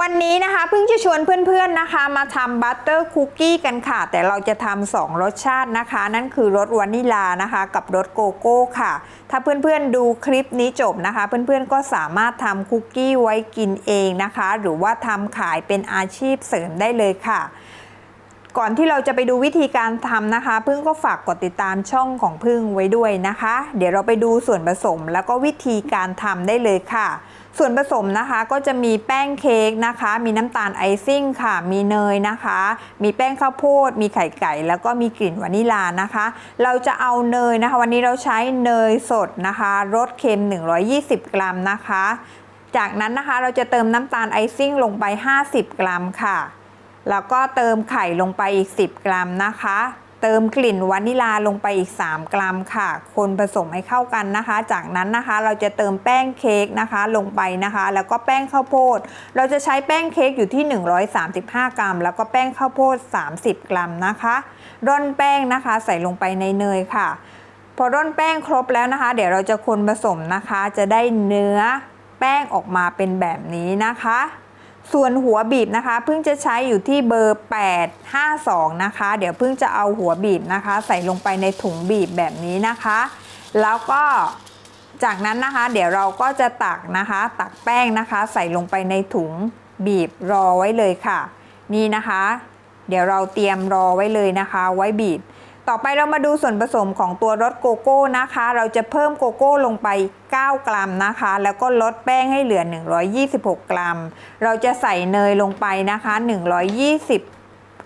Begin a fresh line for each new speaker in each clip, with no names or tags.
วันนี้นะคะเพิ่งจะชวนเพื่อนๆนะคะ มาทำบัตเตอร์คุกกี้กันค่ะ แต่เราจะทำสองรสชาตินะคะ นั่นคือรสวานิลานะคะ กับรสโกโก้ค่ะ ถ้าเพื่อนๆดูคลิปนี้จบนะคะ เพื่อนๆก็สามารถทำคุกกี้ไว้กินเองนะคะ หรือว่าทำขายเป็นอาชีพเสริมได้เลยค่ะ ก่อนที่เราจะไปดูวิธีการทำนะคะ พึ่งก็ฝากกดติดตามช่องของพึ่งไว้ด้วยนะคะ เดี๋ยวเราไปดูส่วนผสมแล้วก็วิธีการทำได้เลยค่ะ ส่วนผสมนะคะก็จะมีแป้งเค้กนะคะ มีน้ำตาลไอซิ่งค่ะ มีเนยนะคะ มีแป้งข้าวโพด มีไข่ไก่ แล้วก็มีกลิ่นวานิลานะคะ เราจะเอาเนยนะคะ วันนี้เราใช้เนยสดนะคะรสเค็ม 120 กรัมนะคะ จากนั้นนะคะเราจะเติมน้ำตาลไอซิ่งลงไป 50 กรัมค่ะ แล้วก็เติมไข่ลงไปอีก 10 กรัมนะคะ เติมกลิ่นวานิลาลงไปอีก 3 กรัมค่ะ คนผสมให้เข้ากันนะคะ จากนั้นนะคะเราจะเติมแป้งเค้กนะคะลงไปนะคะ แล้วก็แป้งข้าวโพด เราจะใช้แป้งเค้กอยู่ที่ 135 กรัม แล้วก็แป้งข้าวโพด 30 กรัมนะคะร่อนแป้งนะคะใส่ลงไปในเนยค่ะ พอร่อนแป้งครบแล้วนะคะ เดี๋ยวเราจะคนผสมนะคะ จะได้เนื้อแป้งออกมาเป็นแบบนี้นะคะ ส่วนหัวบีบนะคะ เพิ่งจะใช้อยู่ที่เบอร์ 852 นะคะ เดี๋ยวเพิ่งจะเอาหัวบีบนะคะ ใส่ลงไปในถุงบีบแบบนี้นะคะ แล้วก็จากนั้นนะคะ เดี๋ยวเราก็จะตักนะคะ ตักแป้งนะคะ ใส่ลงไปในถุงบีบรอไว้เลยค่ะ นี่นะคะ เดี๋ยวเราเตรียมรอไว้เลยนะคะ ไว้บีบ ต่อไปเรามาดูส่วนผสมของตัวรสโกโก้นะคะ เราจะเพิ่มโกโก้ลงไป 9 กรัมนะคะ แล้วก็ลดแป้งให้เหลือ 126 กรัม เราจะใส่เนยลงไปนะคะ 120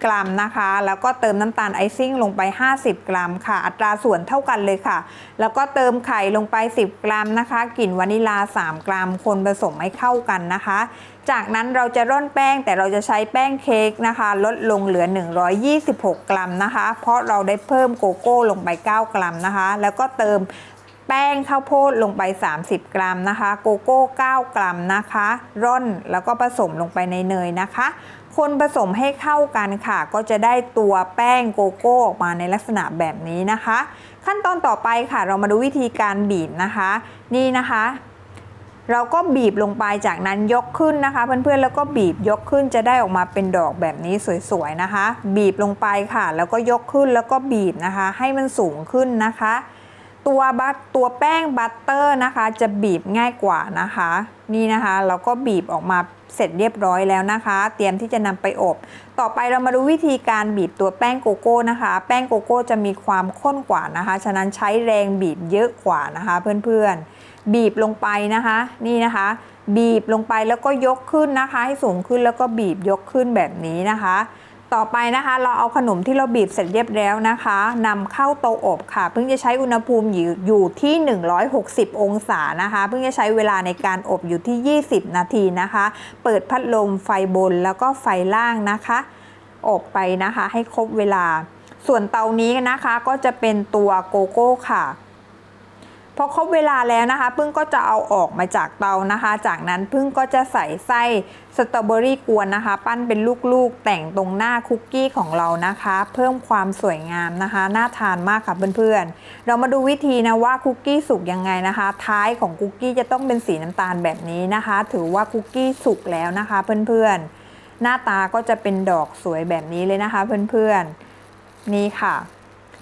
กรัมนะคะ แล้วก็เติมน้ำตาลไอซิ่งลงไป 50 กรัมค่ะ อัตราส่วนเท่ากันเลยค่ะ แล้วก็เติมไข่ลงไป 10 กรัมนะคะ กลิ่นวานิลา 3 กรัม คนผสมให้เข้ากันนะคะ จากนั้นเราจะร่อนแป้งแต่เราจะใช้แป้งเค้กนะคะ ลดลงเหลือ 126 กรัมนะคะ เพราะเราได้เพิ่มโกโก้ลงไป 9 กรัมนะคะ แล้วก็เติม แป้งข้าวโพดลงไป 30 กรัมนะคะ โกโก้ 9 กรัมนะคะ ร่อนแล้วก็ผสมลงไปในเนยนะคะ คนผสมให้เข้ากันค่ะ ก็จะได้ตัวแป้งโกโก้ออกมาในลักษณะแบบนี้นะคะ ขั้นตอนต่อไปค่ะ เรามาดูวิธีการบีบนะคะ นี่นะคะเราก็บีบลงไปจากนั้นยกขึ้นนะคะเพื่อนๆแล้วก็บีบยกขึ้นจะได้ออกมาเป็นดอกแบบนี้สวยๆนะคะ บีบลงไปค่ะ แล้วก็ยกขึ้นแล้วก็บีบนะคะ ให้มันสูงขึ้นนะคะ ตัวบัตตัวแป้งบัตเตอร์นะคะ จะบีบง่ายกว่านะคะ นี่นะคะเราก็บีบออกมาเสร็จเรียบร้อยแล้วนะคะ เตรียมที่จะนำไปอบ ต่อไปเรามาดูวิธีการบีบตัวแป้งโกโก้นะคะ แป้งโกโก้จะมีความข้นกว่านะคะ ฉะนั้นใช้แรงบีบเยอะกว่านะคะ เพื่อนๆ บีบลงไปนะคะ นี่นะคะ บีบลงไปแล้วก็ยกขึ้นนะคะ ให้สูงขึ้นแล้วก็บีบยกขึ้นแบบนี้นะคะ ต่อไปนะคะ เราเอาขนมที่เราบีบเสร็จเรียบแล้วนะคะนำเข้าเตาอบค่ะ เพิ่งจะใช้อุณหภูมิอยู่ที่ 160 องศานะคะ เพิ่งจะใช้เวลาในการอบอยู่ที่ 20 นาทีนะคะ เปิดพัดลมไฟบนแล้วก็ไฟล่างนะคะ อบไปนะคะให้ครบเวลา ส่วนเตานี้นะคะก็จะเป็นตัวโกโก้ค่ะ พอครบเวลาแล้วนะคะ พึ่งก็จะเอาออกมาจากเตานะคะ จากนั้นพึ่งก็จะใส่ไส้สตรอเบอรี่กวนนะคะ ปั้นเป็นลูกๆ แต่งตรงหน้าคุกกี้ของเรานะคะ เพิ่มความสวยงามนะคะ น่าทานมากค่ะเพื่อนๆ เรามาดูวิธีนะว่าคุกกี้สุกยังไงนะคะ ท้ายของคุกกี้จะต้องเป็นสีน้ำตาลแบบนี้นะคะ ถือว่าคุกกี้สุกแล้วนะคะ เพื่อนๆ หน้าตาก็จะเป็นดอกสวยแบบนี้เลยนะคะ เพื่อนๆ นี่ค่ะ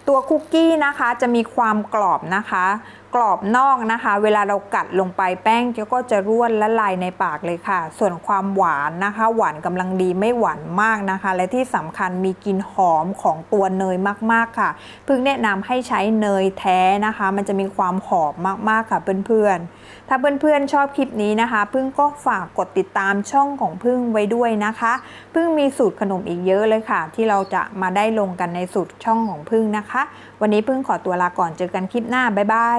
ตัวคุกกี้นะคะจะมีความกรอบนะคะ กรอบนอกนะคะ เวลาเรากัดลงไปแป้งก็จะร่วนละลายในปากเลยค่ะ ส่วนความหวานนะคะ หวานกำลังดีไม่หวานมากนะคะ และที่สำคัญมีกลิ่นหอมของตัวเนยมากๆค่ะเพิ่งแนะนำให้ใช้เนยแท้นะคะ มันจะมีความหอมมากๆค่ะเพื่อนๆ ถ้าเพื่อนๆชอบคลิปนี้นะคะ พึ่งก็ฝากกดติดตามช่องของพึ่งไว้ด้วยนะคะ พึ่งมีสูตรขนมอีกเยอะเลยค่ะ ที่เราจะมาได้ลงกันในสูตรช่องของพึ่งนะคะ วันนี้พึ่งขอตัวลาก่อนเจอกันคลิปหน้าบ๊ายบาย